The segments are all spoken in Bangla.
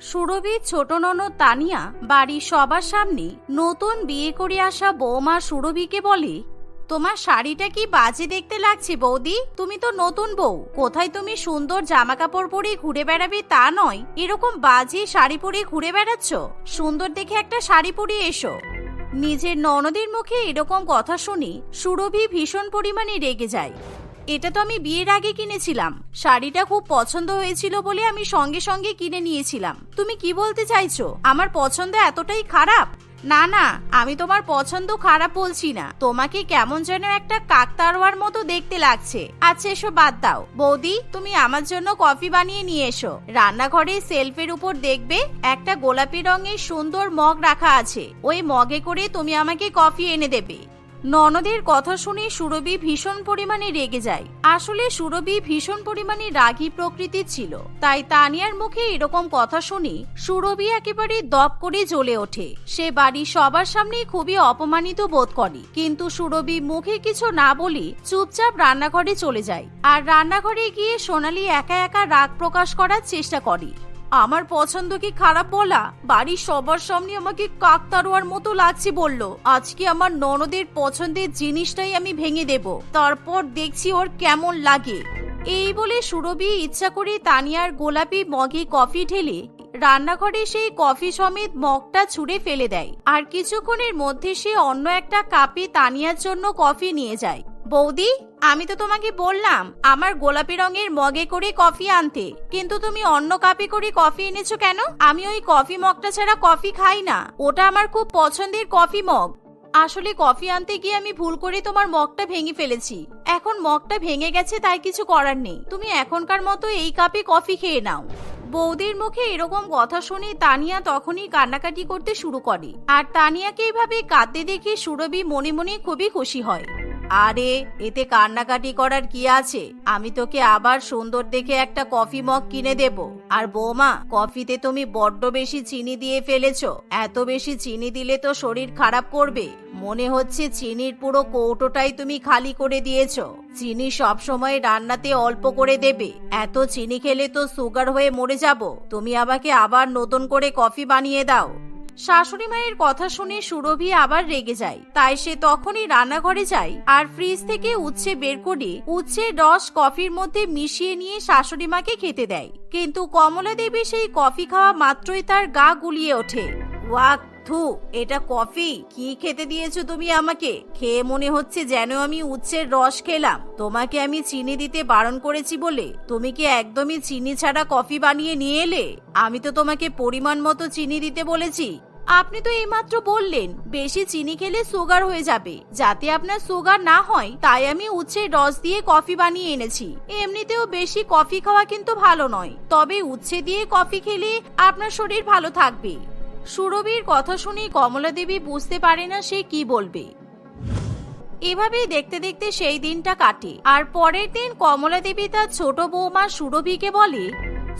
সুরভির ছোট ননদ তানিয়া বাড়ির সবার সামনে নতুন বিয়ে করে আসা বৌমা সুরভিকে বলে, তোমার শাড়িটা কি বাজে দেখতে লাগছে বৌদি? তুমি তো নতুন বউ। কোথায় তুমি সুন্দর জামা কাপড় পরে ঘুরে বেড়াবে তা নয়। এরকম বাজে শাড়ি পরে ঘুরে বেড়াচ্ছ? সুন্দর দেখে একটা শাড়ি পরে এসো। নিজের ননদের মুখে এরকম কথা শুনি সুরভি ভীষণ পরিমাণে রেগে যায়। এটা তো আমি বিয়ের আগে কিনেছিলাম। শাড়িটা খুব পছন্দ হয়েছিল বলে আমি সঙ্গে সঙ্গে কিনে নিয়েছিলাম। তুমি কি বলতে চাইছো? আমার পছন্দ এতটাই খারাপ? না না, আমি তোমার পছন্দ খারাপ বলছি না। তোমাকে কেমন যেন একটা কাকতারোয়ার মতো দেখতে লাগছে। আচ্ছা এসো বাদ দাও। বৌদি, তুমি আমার জন্য কফি বানিয়ে নিয়ে এসো। রান্নাঘরে সেলফের উপর দেখবে একটা গোলাপি রঙের সুন্দর মগ রাখা আছে। ওই মগে করে তুমি আমাকে কফি এনে দেবে। ননদের কথা শুনে সুরভি ভীষণ পরিমাণে রেগে যায়। আসলে সুরভি ভীষণ পরিমাণে রাগী প্রকৃতির ছিল। তাই তানিয়ার মুখে এরকম কথা শুনে সুরভি একেবারে দপ করে জ্বলে ওঠে। সে বাড়ির সবার সামনে খুবই অপমানিত বোধ করে। কিন্তু সুরভি মুখে কিছু না বলে চুপচাপ রান্নাঘরে চলে যায়। আর রান্নাঘরে গিয়ে সোনালি একা একা রাগ প্রকাশ করার চেষ্টা করে। আমার পছন্দ কি খারাপ বলা? বাড়ির সবার সামনে আমাকে কাকতারুয়ার মতো লাগছে বলল। আজকে আমার ননদের পছন্দের জিনিসটাই আমি ভেঙে দেব। তারপর দেখছি ওর কেমন লাগে। এই বলে সুরভি ইচ্ছা করে তানিয়ার গোলাপি মগে কফি ঢেলে রান্নাঘরে সেই কফি সমেত মগটা ছুঁড়ে ফেলে দেয়। আর কিছুক্ষণের মধ্যে সে অন্য একটা কাপে তানিয়ার জন্য কফি নিয়ে যায়। বৌদি, আমি তো তোমাকে বললাম, আমার গোলাপি রঙের মগে করে কফি আনতে। কিন্তু তুমি অন্য কাপে করে কফি এনেছো কেন? আমি ওই কফি মগটা ছাড়া কফি খাই না। ওটা আমার খুব পছন্দের কফি মগ। আসলে কফি আনতে গিয়ে আমি ভুল করে তোমার মগটা ভেঙে ফেলেছি। এখন মগটা ভেঙে গেছে, তাই কিছু করার নেই। তুমি এখনকার মতো এই কাপে কফি খেয়ে নাও। বৌদির মুখে এরকম কথা শুনে তানিয়া তখনই কান্নাকাটি করতে শুরু করে। আর তানিয়াকে এইভাবে কাঁদতে দেখে সুরভি মনে মনে খুবই খুশি হয়। আরে, এতে কান্নাকাটি করার কি আছে? আমি তোকে আবার সুন্দর দেখে একটা কফি মগ কিনে দেব। আর বৌমা, কফিতে তুমি বড্ড বেশি চিনি দিয়ে ফেলেছো। এত বেশি চিনি দিলে তো শরীর খারাপ করবে। মনে হচ্ছে চিনির পুরো কৌটোটাই তুমি খালি করে দিয়েছ। চিনি সব সময় রান্নাতে অল্প করে দেবে। এত চিনি খেলে তো সুগার হয়ে মরে যাব। তুমি আমাকে আবার নতুন করে কফি বানিয়ে দাও। শাশুড়ি মায়ের কথা শুনে সুরভি আবার রেগে যায়। তাই সে তখনই রান্নাঘরে যায় আর ফ্রিজ থেকে উচ্ছে বের করে উচ্ছের রস কফির মধ্যে মিশিয়ে নিয়ে শাশুড়ি মাকে খেতে দেয়। কিন্তু কমলা দেবী সেই কফি খাওয়া মাত্রই তার গা গুলিয়ে ওঠে। ওয়াক থু এটা কফি। কি খেতে দিয়েছ তুমি আমাকে? খেয়ে মনে হচ্ছে যেন আমি উচ্ছের রস খেলাম। তোমাকে আমি চিনি দিতে বারণ করেছি বলে। তুমি কি একদমই চিনি ছাড়া কফি বানিয়ে নিয়ে এলে? আমি তো তোমাকে পরিমাণ মতো চিনি দিতে বলেছি। আপনি তো এইমাত্র বললেন, বেশি চিনি খেলে সুগার হয়ে যাবে। যাতে আপনার সুগার না হয়, তাই আমি উচ্ছের রস দিয়ে কফি বানিয়ে এনেছি। এমনিতেও বেশি কফি খাওয়া কিন্তু ভালো নয়। তবে উচ্ছে দিয়ে কফি খেলে আপনার শরীর ভালো থাকবে। সুরভির কথা শুনে কমলা দেবী বুঝতে পারে না সে কি বলবে। এভাবেই দেখতে দেখতে সেই দিনটা কাটে, আর পরের দিন কমলা দেবী তার ছোট বৌমা সুরভিকে বলে,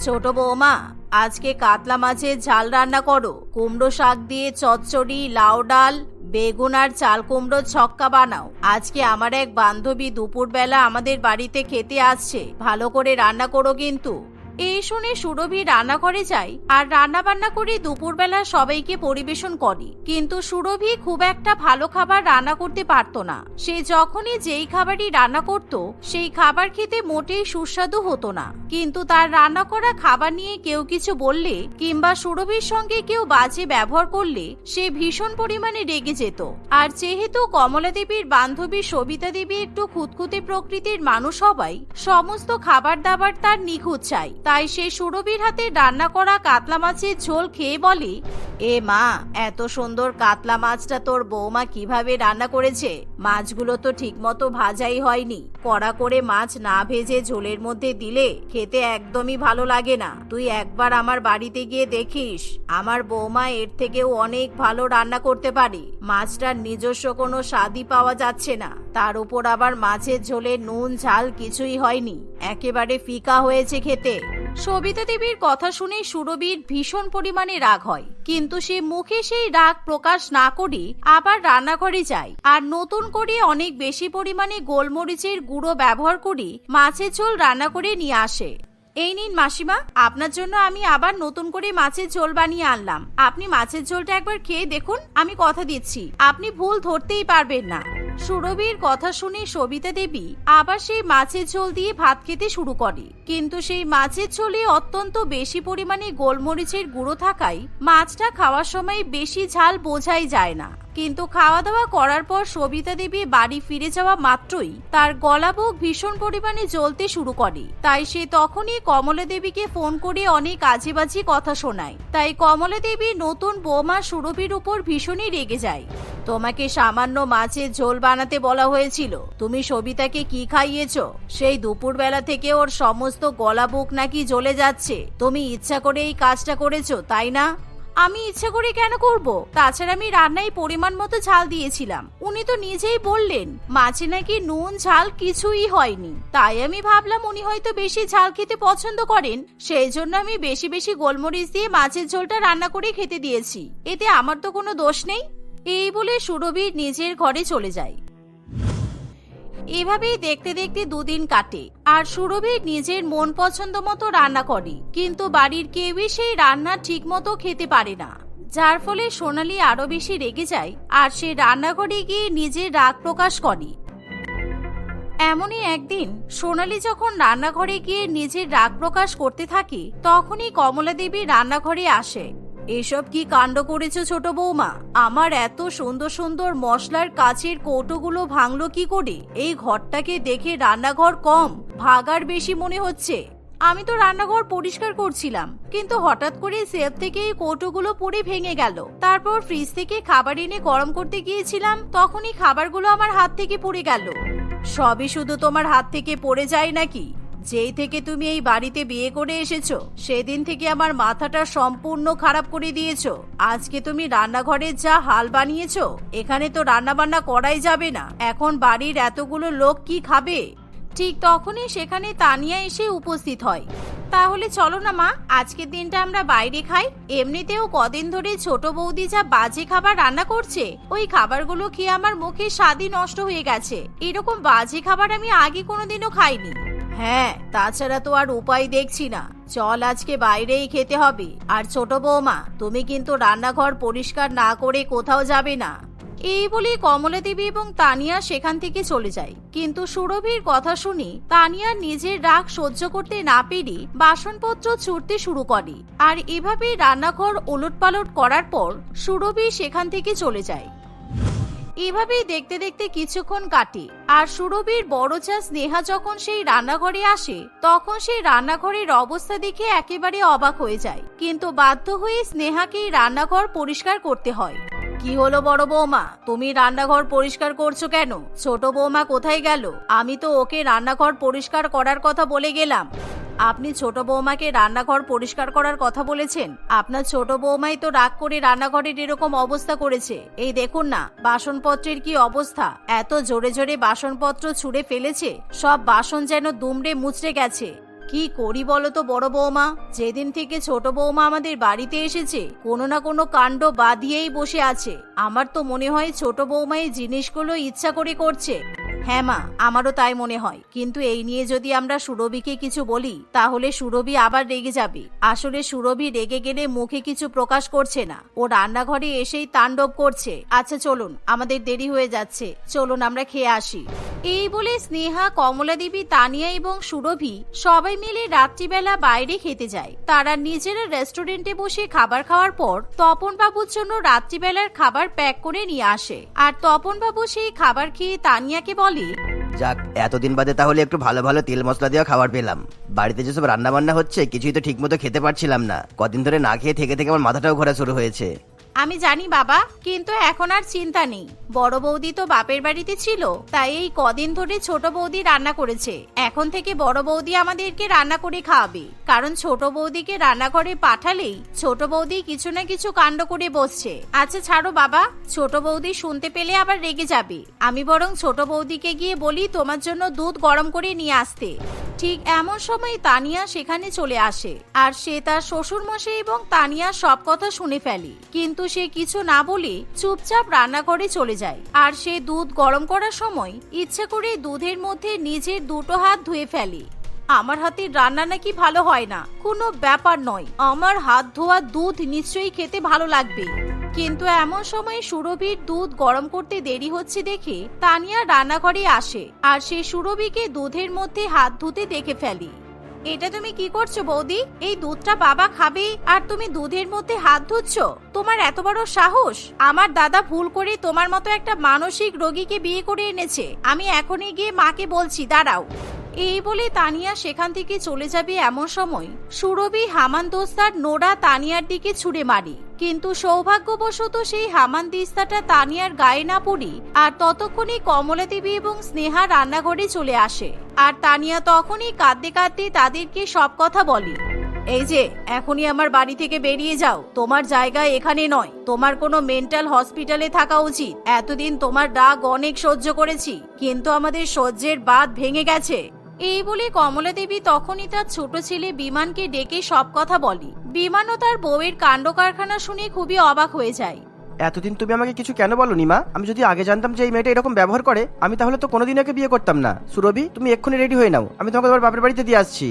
ছোট বৌমা, আজকে কাতলা মাছের ঝাল রান্না করো। কুমড়ো শাক দিয়ে চচ্চড়ি, লাউ ডাল, বেগুন আর চাল কুমড়ো ছক্কা বানাও। আজকে আমার এক বান্ধবী দুপুরবেলা আমাদের বাড়িতে খেতে আসছে। ভালো করে রান্না করো কিন্তু। এই শুনে সুরভি রান্নাঘরে যায় আর রান্না বান্না করে দুপুরবেলা সবাইকে পরিবেশন করে। কিন্তু সুরভি খুব একটা ভালো খাবার রান্না করতে পারতো না। সে যখনই যেই খাবারই রান্না করত, সেই খাবার খেতে মোটেই সুস্বাদু হতো না। কিন্তু তার রান্না করা খাবার নিয়ে কেউ কিছু বললে কিংবা সুরভির সঙ্গে কেউ বাজে ব্যবহার করলে সে ভীষণ পরিমাণে রেগে যেত। আর যেহেতু কমলা দেবীর বান্ধবী সবিতা দেবী একটু খুঁতখুঁতে প্রকৃতির মানুষ হবাই সমস্ত খাবার দাবার তার নিখুঁত চাই। তাই সে সুরভির হাতে রান্না করা কাতলা মাছের ঝোল খেয়ে বলে, এ মা, এত সুন্দর কাতলা মাছটা তোর বৌমা কীভাবে রান্না করেছে? মাছগুলো তো ঠিকমতো ভাজাই হয়নি। কড়া করে মাছ না ভেজে ঝোলের মধ্যে দিলে খেতে একদমই ভালো লাগে না। তুই একবার আমার বাড়িতে গিয়ে দেখিস, আমার বৌমা এর থেকেও অনেক ভালো রান্না করতে পারে। মাছটার নিজস্ব কোনো স্বাদই পাওয়া যাচ্ছে না। তার উপর আবার মাছের ঝোলে নুন, ঝাল কিছুই হয়নি। একেবারে ফিকা হয়েছে খেতে। সবিতা দেবীর কথা শুনে সুরবীর ভীষণ পরিমাণে রাগ হয়। কিন্তু সে মুখে সেই রাগ প্রকাশ না করে আবার রান্নাঘরে যায় আর নতুন করে অনেক বেশি পরিমাণে গোলমরিচের গুঁড়ো ব্যবহার করে মাছের ঝোল রান্না করে নিয়ে আসে। এই নিন মাসিমা, আপনার জন্য আমি আবার নতুন করে মাছের ঝোল বানিয়ে আনলাম। আপনি মাছের ঝোলটা একবার খেয়ে দেখুন, আমি কথা দিচ্ছি। আপনি ভুল ধরতেই পারবেন না। সুরভির কথা শুনে সবিতা দেবী আবার সেই মাছের ঝোল দিয়ে ভাত খেতে শুরু করে। কিন্তু সেই মাছের ঝোলে অত্যন্ত বেশি পরিমাণে গোলমরিচের গুঁড়ো থাকায় মাছটা খাওয়ার সময় বেশি ঝাল বোঝাই যায় না। কিন্তু খাওয়া দাওয়া করার পর সবিতা দেবী বাড়ি ফিরে যাওয়া মাত্রই তার গলা বুক ভীষণ পরিমাণে জ্বলতে শুরু করে। তাই সে তখনই কমলা দেবীকে ফোন করে অনেক আজেবাজি কথা শোনায়। তাই কমলা দেবী নতুন বৌমা সুরভির উপর ভীষণই রেগে যায়। তোমাকে সামান্য মাছের ঝোল বানাতে বলা হয়েছিল। তুমি সবিতাকে কি খাইয়েছ? সেই দুপুরবেলা থেকে ওর সমস্ত গলা বুক নাকি জ্বলে যাচ্ছে। তুমি ইচ্ছা করে এই কাজটা করেছ, তাই না? আমি ইচ্ছা করে কেন করব? তাছাড়া আমি রান্নায় পরিমাণ মতো ঝাল দিয়েছিলাম। উনি তো নিজেই বললেন, মাছে নাকি নুন, ঝাল কিছুই হয়নি। তাই আমি ভাবলাম উনি হয়তো বেশি ঝাল খেতে পছন্দ করেন, সেই জন্য আমি বেশি বেশি গোলমরিচ দিয়ে মাছের ঝোলটা রান্না করে খেতে দিয়েছি। এতে আমার তো কোনো দোষ নেই। এই বলে সুরভি নিজের ঘরে চলে যায়। এভাবেই দেখতে দেখতে দুদিন কাটে। আর সুরভি নিজের মন পছন্দ মতো রান্না করে, কিন্তু বাড়ির কেউই সেই রান্না ঠিক মতো খেতে পারে না। যার ফলে সোনালি আরও বেশি রেগে যায়, আর সে রান্নাঘরে গিয়ে নিজের রাগ প্রকাশ করে। এমনই একদিন সোনালি যখন রান্নাঘরে গিয়ে নিজের রাগ প্রকাশ করতে থাকে, তখনই কমলা দেবী রান্নাঘরে আসে। এসব কি কাণ্ড করেছ ছোট বৌমা? আমার এত সুন্দর সুন্দর মশলার কাচের কৌটোগুলো ভাঙলো কি করে? এই ঘরটাকে দেখে রান্নাঘর কম, ভাগার বেশি মনে হচ্ছে। আমি তো রান্নাঘর পরিষ্কার করছিলাম, কিন্তু হঠাৎ করে সেফ থেকে এই কৌটোগুলো পড়ে ভেঙে গেল। তারপর ফ্রিজ থেকে খাবার এনে গরম করতে গিয়েছিলাম, তখনই খাবারগুলো আমার হাত থেকে পড়ে গেল। সবই শুধু তোমার হাত থেকে পড়ে যায় নাকি? যেই থেকে তুমি এই বাড়িতে বিয়ে করে এসেছ, সেদিন থেকে আমার মাথাটা সম্পূর্ণ খারাপ করে দিয়েছ। আজকে তুমি রান্নাঘরে যা হাল বানিয়েছো, এখানে তো রান্না বান্না করাই যাবে না। এখন বাড়ির এতগুলো লোক কি খাবে? ঠিক তখনই সেখানে তানিয়া এসে উপস্থিত হয়। তাহলে চলো না মা, আজকের দিনটা আমরা বাইরে খাই। এমনিতেও কদিন ধরে ছোট বৌদি যা বাজে খাবার রান্না করছে, ওই খাবারগুলো খেয়ে আমার মুখে স্বাদই নষ্ট হয়ে গেছে। এরকম বাজে খাবার আমি আগে কোনোদিনও খাইনি। হ্যাঁ তাছাড়া তো আর উপায় দেখছি না। চল আজকে বাইরেই খেতে হবে। আর ছোট বৌমা, তুমি কিন্তু রান্নাঘর পরিষ্কার না করে কোথাও যাবে না। এই বলে কমলা দেবী এবং তানিয়া সেখান থেকে চলে যায়। কিন্তু সুরভির কথা শুনি তানিয়া নিজের রাগ সহ্য করতে না পেরে বাসনপত্র ছুটতে শুরু করে। আর এভাবে রান্নাঘর ওলটপালট করার পর সুরভি সেখান থেকে চলে যায়। এভাবেই দেখতে দেখতে কিছুক্ষণ কাটে। আর সুরভির বড় চা স্নেহা যখন সেই রান্নাঘরে আসে, তখন সেই রান্নাঘরের অবস্থা দেখে একেবারে অবাক হয়ে যায়। কিন্তু বাধ্য হয়ে স্নেহাকেই রান্নাঘর পরিষ্কার করতে হয়। কি হলো বড় বৌমা? তুমি রান্নাঘর পরিষ্কার করছ কেন? ছোট বৌমা কোথায় গেল? আমি তো ওকে রান্নাঘর পরিষ্কার করার কথা বলে গেলাম। আপনি ছোট বৌমাকে রান্নাঘর পরিষ্কার করার কথা বলেছেন? আপনার ছোট বৌমাই তো রাগ করে রান্নাঘরের এরকম অবস্থা করেছে। এই দেখুন না, বাসনপত্রের কি অবস্থা? এত জোরে জোরে বাসনপত্র ছুঁড়ে ফেলেছে, সব বাসন যেন দুমড়ে মুচড়ে গেছে। কি করি বলো তো বড় বৌমা? যেদিন থেকে ছোট বৌমা আমাদের বাড়িতে এসেছে, কোনো না কোনো কাণ্ড বাদিয়েই বসে আছে। আমার তো মনে হয় ছোট বৌমা এই জিনিসগুলো ইচ্ছা করে করছে। হ্যাঁ মা, আমারও তাই মনে হয়। কিন্তু এই নিয়ে যদি আমরা সুরভিকে কিছু বলি, তাহলে সুরভি আবার রেগে যাবে। আসলে সুরভি রেগে গেলে মুখে কিছু প্রকাশ করছে না। ও রান্নাঘরে এসেই তাণ্ডব করছে। আচ্ছা চলুন, আমাদের দেরি হয়ে যাচ্ছে। চলুন, আমরা খেয়ে আসি। এই বলে স্নেহা কমলা দেবী তানিয়া এবং সুরভি সবাই মিলে রাত্রিবেলা বাইরে খেতে যায়। তারা নিজেরা রেস্টুরেন্টে বসে খাবার খাওয়ার পর তপন বাবুর জন্য রাত্রিবেলার খাবার প্যাক করে নিয়ে আসে। আর তপন বাবু সেই খাবার খেয়ে তানিয়াকে বলে যাক, এতদিন বাদে তাহলে একটু ভালো ভালো তেল মশলা দেওয়া খাবার পেলাম। বাড়িতে যেসব রান্না বান্না হচ্ছে, কিছুই তো ঠিক মতো খেতে পারছিলাম না। কদিন ধরে না খেয়ে থেকে থেকে আমার মাথাটাও ঘোরা শুরু হয়েছে। আমি জানি বাবা, কিন্তু এখন আর চিন্তা নেই। বড় বৌদি তো বাপের বাড়িতে ছিল, তাই এই কদিন ধরে ছোট বৌদি রান্না করেছে। এখন থেকে বড় বৌদি আমাদেরকে রান্না করে খাওয়াবে। কারণ ছোট বৌদিকে রান্নাঘরে পাঠালেই ছোট বৌদি কিছু না কিছু কাণ্ড করে বসছে। আচ্ছা ছাড়ো বাবা, ছোট বৌদি শুনতে পেলে আবার রেগে যাবে। আমি বরং ছোট বৌদিকে গিয়ে বলি তোমার জন্য দুধ গরম করে নিয়ে আসতে। ঠিক এমন সময় তানিয়া সেখানে চলে আসে। আর সে তার শ্বশুর মশাই এবং তানিয়া সব কথা শুনে ফেলে। কিন্তু সে কিছু না বলে চুপচাপ রান্নাঘরে চলে যায়। আর সে দুধ গরম করার সময় ইচ্ছে করে দুধের মধ্যে নিজের দুটো হাত ধুয়ে ফেলে। আমার হাতের রান্না নাকি ভালো হয় না। কোনো ব্যাপার নয়। আমার হাত ধোয়া দুধ নিশ্চয়ই খেতে ভালো লাগবে। কিন্তু এমন সময় সুরভির দুধ গরম করতে দেরি হচ্ছে দেখে তানিয়া রান্নাঘরে আসে। আর সে সুরভিকে দুধের মধ্যে হাত ধুতে দেখে ফেলি। এটা তুমি কি করছ বৌদি? এই দুধটা বাবা খাবে আর তুমি দুধের মধ্যে হাত ধুচ্ছ? তোমার এত বড় সাহস? আমার দাদা ভুল করে তোমার মতো একটা মানসিক রোগীকে বিয়ে করে এনেছে। আমি এখনই গিয়ে মাকে বলছি, দাঁড়াও। এই বলে তানিয়া সেখান থেকে চলে যাবে এমন সময়। সুরভি, হামান দোস্তার নোরা তানিয়ার দিকে ছুড়ে মারি। কিন্তু সৌভাগ্যবশত সেই হামান দিস্তাটা তানিয়ার গায়ে না পড়ি, আর ততক্ষণে কমলা দেবী এবং স্নেহা রান্নাঘরে চলে আসে। আর তানিয়া তখনই কাঁদতে কাঁদতে তাদেরকে সব কথা বলে। এই যে, এখনই আমার বাড়ি থেকে বেরিয়ে যাও। তোমার জায়গা এখানে নয়। তোমার কোনো মেন্টাল হসপিটালে থাকা উচিত। এতদিন তোমার রাগ অনেক সহ্য করেছি, কিন্তু আমাদের সহ্যের বাদ ভেঙে গেছে। এই বলে কমলা দেবী তখনই তার ছোট ছেলে বিমানকে ডেকে সব কথা বলে। বিমানও তার বউয়ের কাণ্ড কারখানা শুনে খুবই অবাক হয়ে যায়। এতদিন তুমি আমাকে কিছু কেন বলো মা আমি যদি আগে জানতাম যে এই মেয়েটা এরকম ব্যবহার করে আমি তাহলে তো কোনোদিন একে বিয়ে করতাম না। সুরভি তুমি এক্ষুনি রেডি হয়ে নাও। আমি তোমাকে তোমার বাপের বাড়িতে দিয়ে আসছি।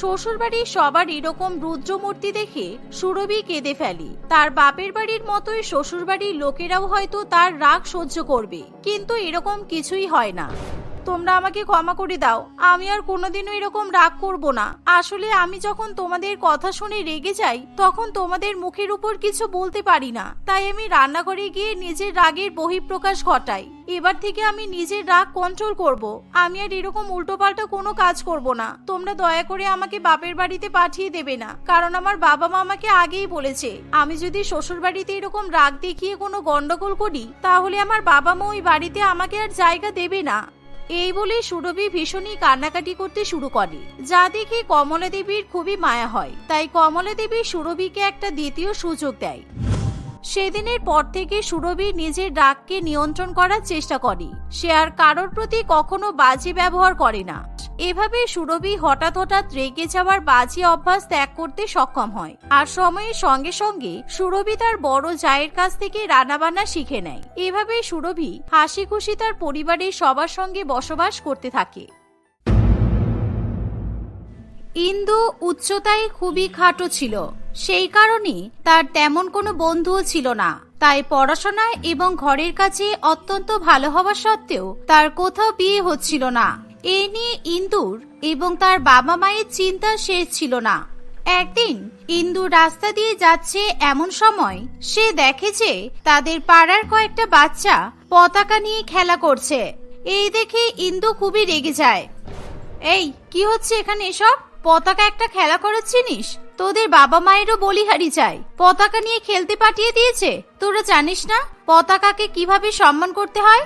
শ্বশুর বাড়ির সবার এরকম রুদ্রমূর্তি দেখে সুরভি কেঁদে ফেলি। তার বাপের বাড়ির মতোই শ্বশুর বাড়ির লোকেরাও হয়তো তার রাগ সহ্য করবে কিন্তু এরকম কিছুই হয় না। তোমরা আমাকে ক্ষমা করে দাও। আমি আর কোনোদিনও এরকম রাগ করব না। আসলে আমি যখন তোমাদের কথা শুনে রেগে যাই, তখন তোমাদের মুখের উপর কিছু বলতে পারি না। তাই আমি রান্নাঘরে গিয়ে নিজের রাগের বহিঃপ্রকাশ ঘটাই। এবার থেকে আমি নিজের রাগ কন্ট্রোল করব। আমি আর এরকম উল্টোপাল্টা কোনো কাজ করব না। তোমরা দয়া করে আমাকে বাপের বাড়িতে পাঠিয়ে দেবে না। কারণ আমার বাবা মা আমাকে আগেই বলেছে, আমি যদি শ্বশুর বাড়িতে এরকম রাগ দেখিয়ে কোনো গন্ডগোল করি, তাহলে আমার বাবা মা ওই বাড়িতে আমাকে আর জায়গা দেবে না। এই বলে সুরভি ভীষণই কান্নাকাটি করতে শুরু করে। যা দেখে কমলা দেবীর খুবই মায়া হয়। তাই কমলা দেবী সুরভিকে একটা দ্বিতীয় সুযোগ দেয়। সেদিনের পর থেকে সুরভি নিজের রাগকে নিয়ন্ত্রণ করার চেষ্টা করে। সে আর কারোর প্রতি কখনো বাজে ব্যবহার করে না। এভাবে সুরভি হঠাৎ হঠাৎ রেগে যাওয়ার বাজে অভ্যাস ত্যাগ করতে সক্ষম হয়। আর সময়ের সঙ্গে সঙ্গে সুরভি তার বড় জায়ের কাছ থেকে রান্নাবান্না শিখে নেয়। এভাবে সুরভি হাসি খুশি তার পরিবারের সবার সঙ্গে বসবাস করতে থাকে। ইন্দু উচ্চতায় খুবই খাটো ছিল। সেই কারণে তার তেমন কোনো বন্ধুও ছিল না। তাই পড়াশোনায় এবং ঘরের কাছে অত্যন্ত ভালো হওয়া সত্ত্বেও তার কোথাও বিয়ে হচ্ছিল না। এ নিয়ে ইন্দুর এবং তার বাবা মায়ের চিন্তা শেষ ছিল না। একদিন ইন্দু রাস্তা দিয়ে যাচ্ছে এমন সময় সে দেখে যে তাদের পাড়ার কয়েকটা বাচ্চা পতাকা নিয়ে খেলা করছে। এই দেখে ইন্দু খুবই রেগে যায়। এই, কি হচ্ছে এখানে এসব? পতাকা একটা খেলা করাচ্ছিনিস তোদের বাবা মায়েরও বলিহারি চাই। পতাকা নিয়ে খেলতে পাঠিয়ে দিয়েছে। তোরা জানিস না পতাকাকে কীভাবে সম্মান করতে হয়?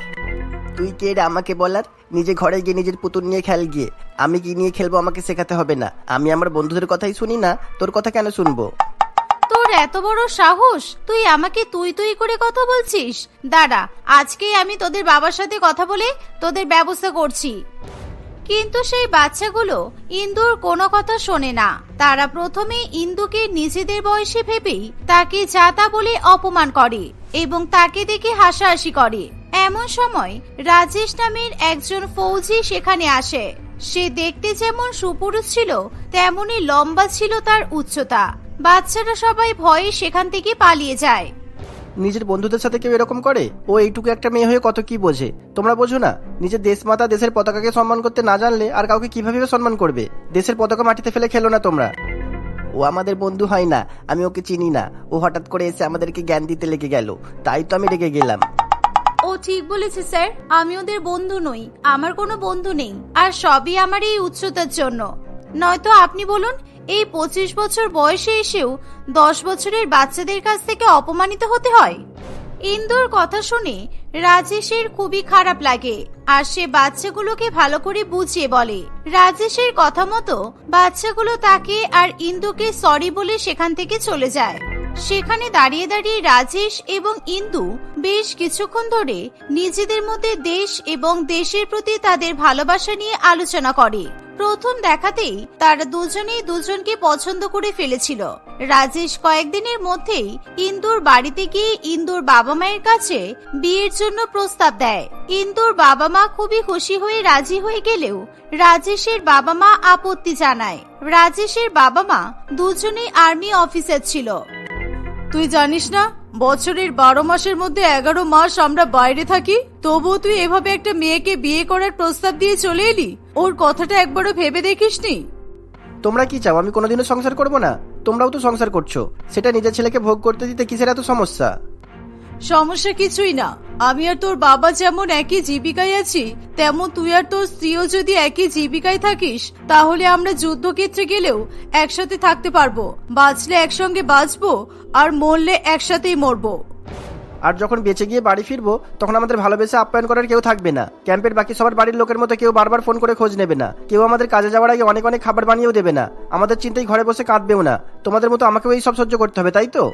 তুই কে রে আমাকে বলার? নিজে ঘরে গিয়ে নিজের পুতুল নিয়ে খেল গিয়ে। আমি কি নিয়ে খেলব আমাকে শেখাতে হবে না? আমি আমার বন্ধুদের কথাই শুনি না, তোর কথা কেন শুনব? তোর এত বড় সাহস? তুই আমাকে তুই তুই করে কথা বলছিস? দাঁড়া, আজকেই আমি তোদের বাবার সাথে কথা বলে তোদের ব্যবস্থা করছি। কিন্তু সেই বাচ্চাগুলো ইন্দুর কোনো কথা শোনে না। তারা প্রথমে ইন্দুকে নিজেদের বয়সে ভেবেই তাকে যা তা বলে অপমান করে এবং তাকে দেখে হাসাহাসি করে। এমন সময় রাজেশ নামের একজন ফৌজি সেখানে আসে। সে দেখতে যেমন সুপুরুষ ছিল, তেমনি লম্বা ছিল তার উচ্চতা। বাচ্চারা সবাই ভয়ে সেখান থেকে পালিয়ে যায়। নিজের বন্ধুদের সাথে কেউ এরকম করে? ও এইটুকু একটা মেয়ে হয়ে কত কি বোঝে। তোমরা বোঝো না, নিজের দেশ মাতা দেশের পতাকাকে সম্মান করতে না জানলে আর কাউকে কীভাবে সম্মান করবে? দেশের পতাকা মাটিতে ফেলে খেলো না তোমরা। ও আমাদের বন্ধু হয় না, আমি ওকে চিনি না। ও হঠাৎ করে এসে আমাদেরকে জ্ঞান দিতে লেগে গেল। তাই তো আমি রেগে গেলাম। ঠিক বলেছে, স্যার। আমি ওদের বন্ধু নই, আমার কোনো বন্ধু নেই, আর সবই আমার এই উচ্চতার জন্য। নয়তো আপনি বলুন, এই পঁচিশ বছর বয়সে এসেও দশ বছরের বাচ্চাদের কাছ থেকে অপমানিত হতে হয়? ইন্দুর কথা শুনে রাজেশের খুবই খারাপ লাগে, আর সে বাচ্চাগুলোকে ভালো করে বুঝিয়ে বলে। রাজেশের কথা মতো বাচ্চাগুলো তাকে আর ইন্দুকে সরি বলে সেখান থেকে চলে যায়। সেখানে দাঁড়িয়ে দাঁড়িয়ে রাজেশ এবং ইন্দু বেশ কিছুক্ষণ ধরে নিজেদের মধ্যে দেশ এবং দেশের প্রতি তাদের ভালোবাসা নিয়ে আলোচনা করে। প্রথম দেখাতেই তারা দুজনেই দুজনকে পছন্দ করে ফেলেছিল। রাজেশ কয়েকদিনের মধ্যেই ইন্দুর বাড়িতে গিয়ে ইন্দুর বাবা মায়ের কাছে বিয়ের জন্য প্রস্তাব দেয়। ইন্দুর বাবা মা খুবই খুশি হয়ে রাজি হয়ে গেলেও রাজেশের বাবা মা আপত্তি জানায়। রাজেশের বাবা মা দুজনেই আর্মি অফিসার ছিল। তুই জানিস না, বছরের বারো মাসের মধ্যে এগারো মাস আমরা বাইরে থাকি? তবুও তুই এভাবে একটা মেয়েকে বিয়ে করার প্রস্তাব দিয়ে চলে এলি? ওর কথাটা একবারও ভেবে দেখিসনি? তোমরা কি চাও, আমি কোনোদিনও সংসার করব না? তোমরাও তো সংসার করছ। সেটা নিজের ছেলেকে ভোগ করতে দিতে কিসের এত সমস্যা? সমস্যা কিছুই না। আমি আর তোর বাবা যেমন একই জীবিকায় আছি, তেমন তুই আর তোর স্ত্রীও যদি একই জীবিকায় থাকিস, তাহলে আমরা যুদ্ধক্ষেত্রে গেলেও একসাথে থাকতে পারব। বাঁচলে একসঙ্গে বাঁচবো আর মরলে একসাথেই মরবো। আর যখন বেঁচে গিয়ে বাড়ি ফিরবো, তখন আমাদের ভালোবেসে আপ্যায়ন করার কেউ থাকবে না। ক্যাম্পের বাকি সবার বাড়ির লোকের মতো কেউ বারবার ফোন করে খোঁজ নেবে না। কেউ আমাদের কাজে যাওয়ার আগে অনেক অনেক খাবার বানিয়েও দেবে না। আমাদের চিন্তায় ঘরে বসে কাঁদবেও না। তোমাদের মতো আমাকেও এই সব সহ্য করতে হবে, তাই তো?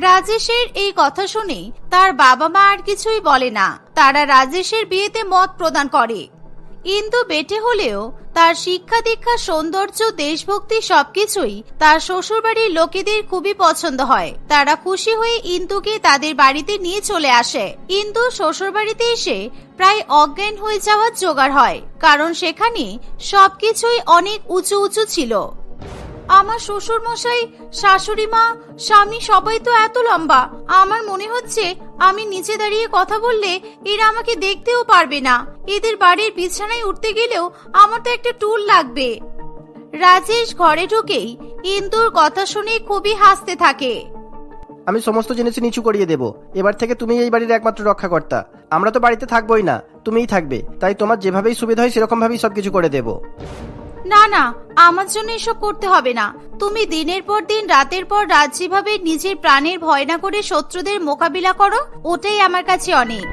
রাজেশের এই কথা শুনে তার বাবা মা আর কিছুই বলে না। তারা রাজেশের বিয়েতে মত প্রদান করে। ইন্দু বেটে হলেও তার শিক্ষা দীক্ষা, সৌন্দর্য, দেশভক্তি সবকিছুই তার শ্বশুরবাড়ির লোকেদের খুবই পছন্দ হয়। তারা খুশি হয়ে ইন্দুকে তাদের বাড়িতে নিয়ে চলে আসে। ইন্দু শ্বশুরবাড়িতে এসে প্রায় অজ্ঞান হয়ে যাওয়ার জোগাড় হয়, কারণ সেখানে সবকিছুই অনেক উঁচু উঁচু ছিল। আমার শ্বশুর মশাই শাশুড়ি মা, স্বামী সবাই তো এত লম্বা। আমার মনে হচ্ছে আমি নিচে দাঁড়িয়ে কথা বললে এরা আমাকে দেখতেও পারবে না। এদের বাড়ির বিছানায় উঠতে গেলেও আমার তো একটা টুল লাগবে। রাজেশ ঘরে ঢুকেই ইন্দুর কথা শুনে খুবই হাসতে থাকে। আমি সমস্ত জিনিস নিচু করিয়ে দেবো। এবার থেকে তুমি এই বাড়ির একমাত্র রক্ষাকর্তা। আমরা তো বাড়িতে থাকবোই না, তুমিই থাকবে। তাই তোমার যেভাবেই সুবিধা হয় সেরকম ভাবেই সবকিছু করে দেবো। না না আমার জন্য এসব করতে হবে না। তুমি দিনের পর দিন রাতের পর রাত যেভাবে নিজের প্রাণের ভয় না করে শত্রুদের মোকাবিলা করো ওটাই আমার কাছে অনেক।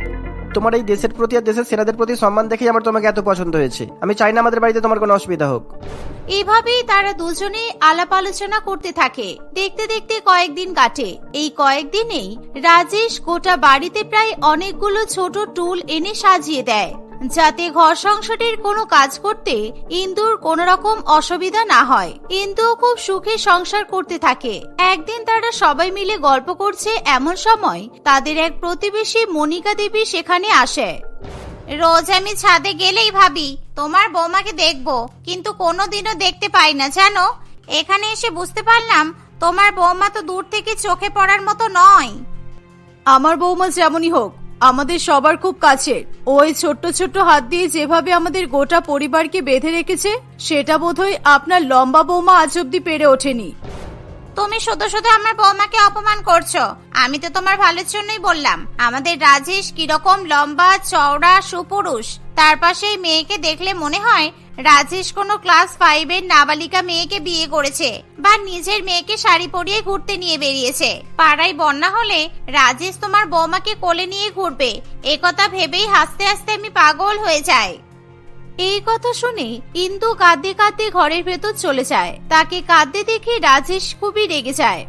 তোমার এই দেশের প্রতি আর দেশের সেনাদের প্রতি সম্মান দেখেই আমার তোমাকে এত পছন্দ হয়েছে। আমি চাই না আমাদের বাড়িতে তোমার কোনো অসুবিধা হোক। এভাবেই তারা দুজনে আলাপ আলোচনা করতে থাকে। দেখতে দেখতে কয়েকদিন কাটে। এই কয়েকদিনেই রাজেশ গোটা বাড়িতে প্রায় অনেকগুলো ছোট টুল এনে সাজিয়ে দেয়। যাতে ঘর সংসারের কোনো কাজ করতে ইন্দুর কোনো রকম অসুবিধা না হয়। ইন্দু খুব সুখে সংসার করতে থাকে। একদিন তারা সবাই মিলে গল্প করছে এমন সময় তাদের এক প্রতিবেশী মনিকা দেবী সেখানে আসে। রোজ আমি ছাদে গেলেই ভাবি, তোমার বৌমাকে দেখব, কিন্তু কোনোদিনও দেখতে পাই না, জানো? এখানে এসে বুঝতে পারলাম তোমার বৌমা তো দূর থেকে চোখে পড়ার মতো নয়। আমার বৌমা যেমনই হোক আমাদের সবার খুব কাছের ওই ছোট্ট ছোট্ট হাত দিয়ে যেভাবে আমাদের গোটা পরিবারকে বেঁধে রেখেছে, সেটা বোধহয় আপনার লম্বা বৌমা আজ অব্দি পেরে ওঠেনি। তুমি শুধু শুধু আমার বৌমাকে অপমান করছ। আমি তো তোমার ভালোর জন্যই বললাম, আমাদের রাজেশ কীরকম লম্বা, চওড়া, সুপুরুষ। তার পাশে মেয়েকে দেখলে মনে হয় রাজেশ কোনো ক্লাস ফাইভের নাবালিকা মেয়েকে বিয়ে করেছে বা নিজের মেয়েকে শাড়ি পরিয়ে ঘুরতে নিয়ে বেরিয়েছে। পাড়ায় বন্যা হলে রাজেশ তোমার বৌমাকে কোলে নিয়ে ঘুরবে। একথা ভেবেই হাসতে হাসতে আমি পাগল হয়ে যাই। এই কথা শুনে ইন্দু কাঁদতে কাঁদতে ঘরের ভেতর চলে যায়। তাকে কাঁদতে দেখে রাজেশ খুবই রেগে যায়।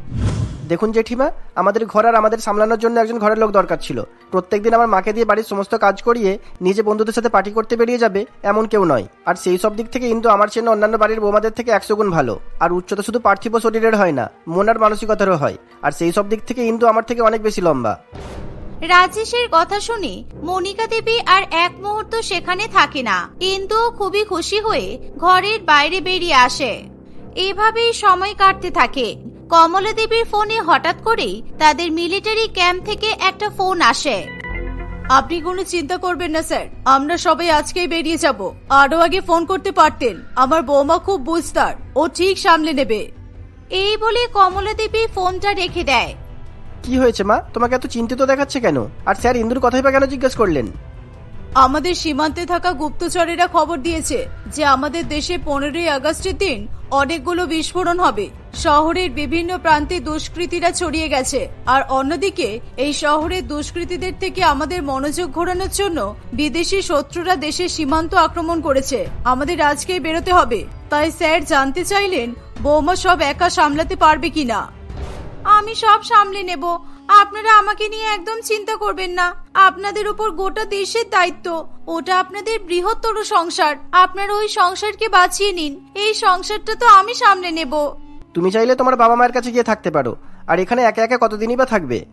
দেখুন জেঠিমা, আমাদের ঘর আর আমাদের সামলানোর জন্য একজন ঘরের লোক দরকার ছিল। প্রত্যেকদিন আমার মাকে দিয়ে বাড়ির সমস্ত কাজ করিয়ে নিজে বন্ধুদের সাথে পার্টি করতে বেরিয়ে যাবে এমন কেউ নয়। আর সেই সব দিক থেকে কিন্তু আমার চেয়ে অন্যান্য বাড়ির বৌমাদের থেকে একশো গুণ ভালো। আর উচ্চতা শুধু পার্থিব শরীরের হয় না, মন আর মানসিকতারও হয়। আর সেই সব দিক থেকে ইন্দু আমার থেকে অনেক বেশি লম্বা। রাজেশের কথা শুনে মনিকা দেবী আর এক মুহূর্ত সেখানে থাকে না। কিন্তু খুবই খুশি হয়ে ঘরের বাইরে বেরিয়ে আসে। এভাবেই সময় কাটতে থাকে। কমলা দেবীর ফোনে হঠাৎ করেই তাদের মিলিটারি ক্যাম্প থেকে একটা ফোন আসে। আপনি কোনো চিন্তা করবেন না স্যার। আমরা সবাই আজকেই বেরিয়ে যাব। আরও আগে ফোন করতে পারতেন। আমার বৌমা খুব বুঝতার ও ঠিক সামলে নেবে। এই বলে কমলা দেবী ফোনটা রেখে দেয়। কি হয়েছে মা? তোমাকে এত চিন্তিত দেখাচ্ছে কেন? আর স্যার ইন্দুর কথাই বা কেন জিজ্ঞেস করলেন? আমাদের সীমান্তে থাকা গুপ্তচরেরা খবর দিয়েছে যে আমাদের দেশে পনেরোই আগস্টের দিন অনেকগুলো বিস্ফোরণ হবে। শহরের বিভিন্ন প্রান্তে দুষ্কৃতীরা ছড়িয়ে গেছে। আর অন্যদিকে, এই শহরের দুষ্কৃতীদের থেকে আমাদের মনোযোগ ঘোরানোর জন্য বিদেশি শত্রুরা দেশে সীমান্ত আক্রমণ করেছে। আমাদের আজকেই বেরোতে হবে। তাই স্যার জানতে চাইলেন, বৌমা সব একা সামলাতে পারবে কিনা। আমি সব সামলে নেব। আপনারা আমাকে নিয়ে একদম চিন্তা করবেন না। আপনাদের উপর গোটা দেশের দায়িত্ব। ওটা আপনাদের বৃহত্তর সংসার। আপনারা ওই সংসারকে বাঁচিয়ে নিন। এই সংসারটা তো আমি সামলে নেব। তুমি চাইলে তোমার বাবা মায়ের কাছে গিয়ে থাকতে পারো। আর এখানে একা একা কতদিনই বা থাকবে?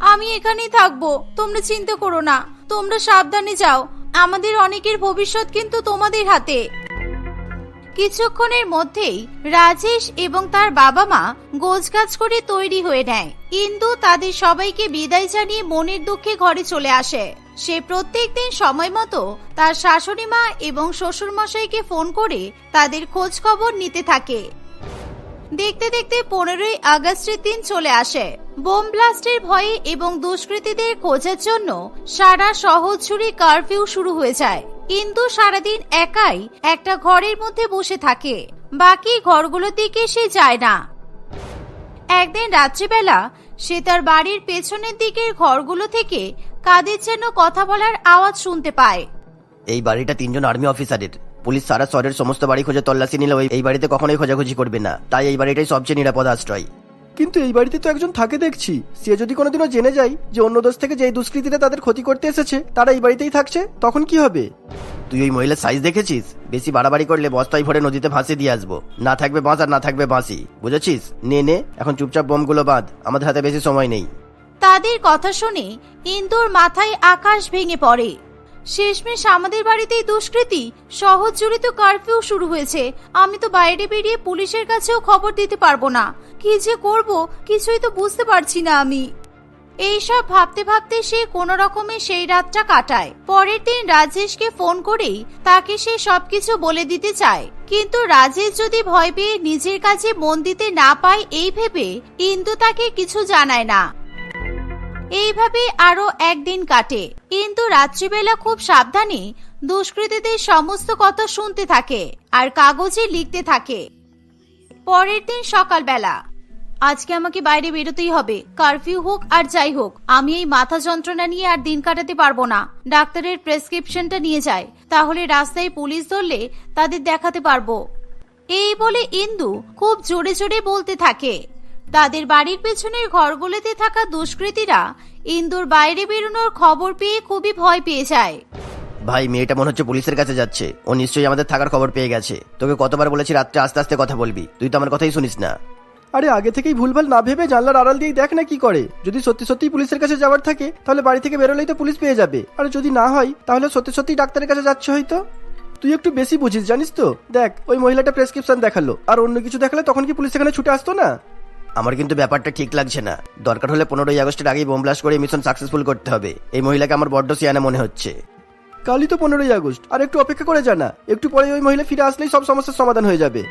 আমি এখানেই থাকব। তোমরা চিন্তা করো না। তোমরা সাবধানে যাও। আমাদের অনেকের ভবিষ্যৎ কিন্তু তোমাদের হাতে। কিছুক্ষণের মধ্যেই রাজেশ এবং তার বাবা মা গোছগাছ করে তৈরি হয়ে নেয়। ইন্দু তাদের সবাইকে বিদায় জানিয়ে মনের দুঃখে ঘরে চলে আসে। সে প্রত্যেকদিন সময় মতো তার শাশুড়ি মা এবং শ্বশুর মশাইকে ফোন করে তাদের খোঁজ খবর নিতে থাকে। দেখতে দেখতে পনেরোই আগস্টের দিন চলে আসে। বোম ব্লাস্টের ভয়ে এবং দুষ্কৃতীদের খোঁজার জন্য সারা শহর জুড়ে কারফিউ শুরু হয়ে যায়। কিন্তু সারাদিন একাই একটা ঘরের মধ্যে বসে থাকে। বাকি ঘরগুলোর দিকে সে যায় না। একদিন রাত্রিবেলা সে তার বাড়ির পেছনের দিকের ঘরগুলো থেকে কাদের যেন কথা বলার আওয়াজ শুনতে পায়। এই বাড়িটা তিনজন আর্মি অফিসারের। পুলিশ সারা শহরের সমস্ত বাড়ি খুঁজে তল্লাশি নিলেও এই বাড়িতে কখনোই খোঁজাখুঁজি করবে না। তাই এই বাড়িটাই সবচেয়ে নিরাপদ আশ্রয়। কিন্তু এই বাড়িতে তো একজন থাকে দেখছি। সে যদি কোনোদিনও জেনে যায় যে অন্য দেশ থেকে যেই দুষ্কৃতীরা তাদের ক্ষতি করতে এসেছে তারা এই বাড়িতেই থাকছে তখন কি হবে? তুই ওই মহিলার সাইজ দেখেছিস? বেশি বাড়াবাড়ি করলে বস্তায় ভরে নদীতে ভাসিয়ে দিয়ে আসব। না থাকবে বাঁশ আর না থাকবে বাঁশি। বুঝেছিস? নে নে এখন চুপচাপ বোমগুলো বাঁধ। আমাদের হাতে বেশি সময় নেই। তাদের কথা শুনে ইন্দুর মাথায় আকাশ ভেঙে পড়ে। শেষমেশ আমাদের বাড়িতেই দুষ্কৃতী শহর জুড়ে তো কারফিউ শুরু হয়েছে। আমি তো বাইরে বেরিয়ে পুলিশের কাছেও খবর দিতে পারব না। কি যে করব, কিছুই তো বুঝতে পারছি না আমি। এইসব ভাবতে ভাবতে সে কোনো রকমে সেই রাতটা কাটায়। পরের দিন রাজেশকে ফোন করেই তাকে সে সবকিছু বলে দিতে চায়। কিন্তু রাজেশ যদি ভয় পেয়ে নিজের কাছে মন দিতে না পায় এই ভেবে ইন্দু তাকে কিছু জানায় না। এইভাবে আরও একদিন কাটে। কিন্তু রাত্রিবেলা খুব সাবধানে দুষ্কৃতীদের সমস্ত কথা শুনতে থাকে আর কাগজে লিখতে থাকে। পরের দিন সকালবেলা। আজকে আমাকে বাইরে বেরোতেই হবে। কারফিউ হোক আর যাই হোক, আমি এই মাথা যন্ত্রণা নিয়ে আর দিন কাটাতে পারব না। ডাক্তারের প্রেসক্রিপশনটা নিয়ে যায়। তাহলে রাস্তায় পুলিশ ধরলে তাদের দেখাতে পারব। এই বলে ইন্দু খুব জোরে জোরে বলতে থাকে। তাদের বাড়ির পেছনের ঘরগুলোতে থাকা দুষ্কৃতীরা ইন্দুর বাইরে বেরোনোর খবর পেয়ে খুবই ভয় পেয়ে যায়। ভাই মেয়েটা মনে হচ্ছে পুলিশের কাছে যাচ্ছে। ও নিশ্চয়ই আমাদের থাকার খবর পেয়ে গেছে। তোকে কতবার বলেছি রাত্রে আস্তে আস্তে কথা বলবি। তুই তো আমার কথাই শুনিস না। আরে আগে থেকেই ভুলভাল না ভেবে জানলার আড়াল দিয়ে দেখ না কি করে। যদি সত্যি সত্যি পুলিশের কাছে যাওয়ার থাকে তাহলে বাড়ি থেকে বেরোলেই তো পুলিশ পেয়ে যাবে। আর যদি না হয় তাহলে সত্যি সত্যি ডাক্তারের কাছে যাচ্ছে হয়তো। তুই একটু বেশি বুঝিস জানিস তো? দেখ ওই মহিলাটা প্রেসক্রিপশন দেখাল। আর অন্য কিছু দেখালে তখন কি পুলিশ এখানে ছুটে আসতো না? আমার কিন্তু ব্যাপারটা ঠিক লাগছে না। দরকার হলে পনেরোই আগস্টের আগেই বোম ব্লাস্ট করে মিশন সাকসেসফুল করতে হবে। এই মহিলাকে আমার বড্ড সিয়ানা মনে হচ্ছে। কালই তো পনেরোই আগস্ট। আর একটু অপেক্ষা করে জানা একটু পরে ওই মহিলা ফিরে আসলেই সব সমস্যার সমাধান হয়ে যাবে।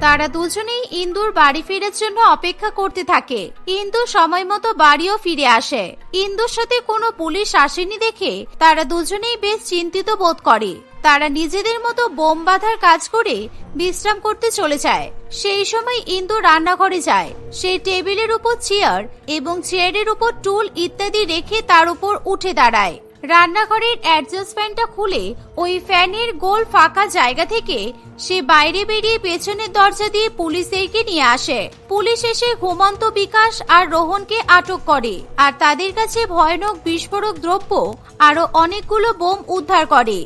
তারা দুজনেই ইন্দুর বাড়ি ফেরার জন্য অপেক্ষা করতে থাকে। ইন্দু সময় মতো বাড়িও ফিরে আসে। ইন্দুর সাথে কোনো পুলিশ আসেনি দেখে তারা দুজনেই বেশ চিন্তিত বোধ করে। তারা নিজেদের মতো বোম বাঁধার কাজ করে বিশ্রাম করতে চলে যায়। সেই সময় ইন্দু রান্নাঘরে যায়। সে টেবিলের উপর চেয়ার এবং চেয়ারের উপর টুল ইত্যাদি রেখে তার উপর উঠে দাঁড়ায়। রান্নাঘরের অ্যাডজাস্ট ফ্যানটা খুলে ওই ফ্যানের গোল ফাঁকা জায়গা থেকে সে বাইরে বেরিয়ে পেছনের দরজা দিয়ে পুলিশদেরকে নিয়ে আসে। পুলিশ এসে ঘুমন্ত বিকাশ আর রোহনকে আটক করে আর তাদের কাছে ভয়ানক বিস্ফোরক দ্রব্য আরও অনেকগুলো বোম উদ্ধার করে।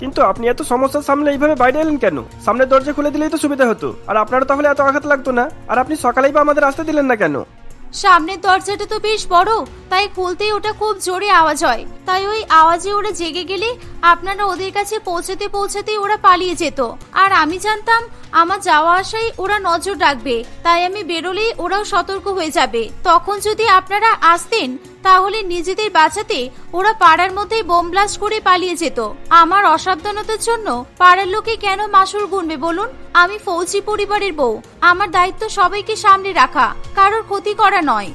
কিন্তু আপনি এত সমস্যার সামনে এইভাবে বাইরে এলেন কেন? সামনের দরজা খুলে দিলেই তো সুবিধা হতো। আর আপনারও তাহলে এত আঘাত লাগতো না? আর আপনি সকালেই বা আমাদের আসতে দিলেন না কেন? সামনের দরজাটা তো বেশ বড়, তাই খুলতেই ওটা খুব জোরে আওয়াজ হয়। তাই ওই আওয়াজে ওরা জেগে গেলে আপনারা ওদের কাছে পৌঁছাতে পৌঁছাতেই ওরা পালিয়ে যেত। আর আমি জানতাম, আমার যাওয়া আসাই ওরা নজর রাখবে, তাই আমি বেরোলেই ওরাও সতর্ক হয়ে যাবে। তখন যদি আপনারা আসতেন তাহলে নিজেদের বাঁচাতে ওরা পাড়ার মধ্যেই বোম ব্লাস্ট করে পালিয়ে যেত। আমার অসাবধানতার জন্য পাড়ার লোকে কেন মাসুর গুনবে বলুন? আমি ফৌজি পরিবারের বউ। আমার দায়িত্ব সবাইকে সামনে রাখা। কারোর ক্ষতি করা নয়।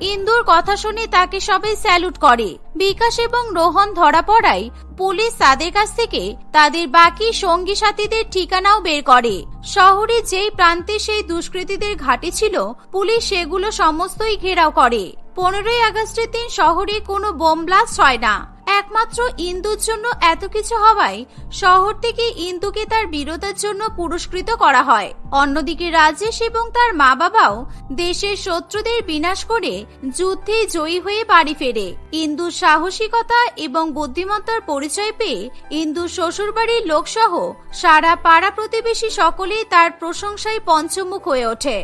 ইন্দুর কথা শুনে তাকে সবাই স্যালুট করে। বিকাশ এবং রোহন ধরা পড়ায় পুলিশ তাদের কাছ থেকে তাদের বাকি সঙ্গী সাথীদের ঠিকানাও বের করে। শহরে যেই প্রান্তে সেই দুষ্কৃতীদের ঘাঁটি ছিল, পুলিশ সেগুলো সমস্তই ঘেরাও করে। পনেরোই আগস্টের দিন শহরে কোনো বোম ব্লাস্ট হয় না। একমাত্র ইন্দুর জন্য এত কিছু হওয়ায় শহর থেকে ইন্দুকে তার বীরতার জন্য পুরস্কৃত করা হয়। অন্যদিকে রাজেশ এবং তার মা বাবাও দেশের শত্রুদের বিনাশ করে যুদ্ধে জয়ী হয়ে বাড়ি ফেরে। ইন্দুর সাহসিকতা এবং বুদ্ধিমত্তার পরিচয় পেয়ে ইন্দুর শ্বশুরবাড়ির লোকসহ সারা পাড়া প্রতিবেশী সকলেই তার প্রশংসায় পঞ্চমুখ হয়ে ওঠে।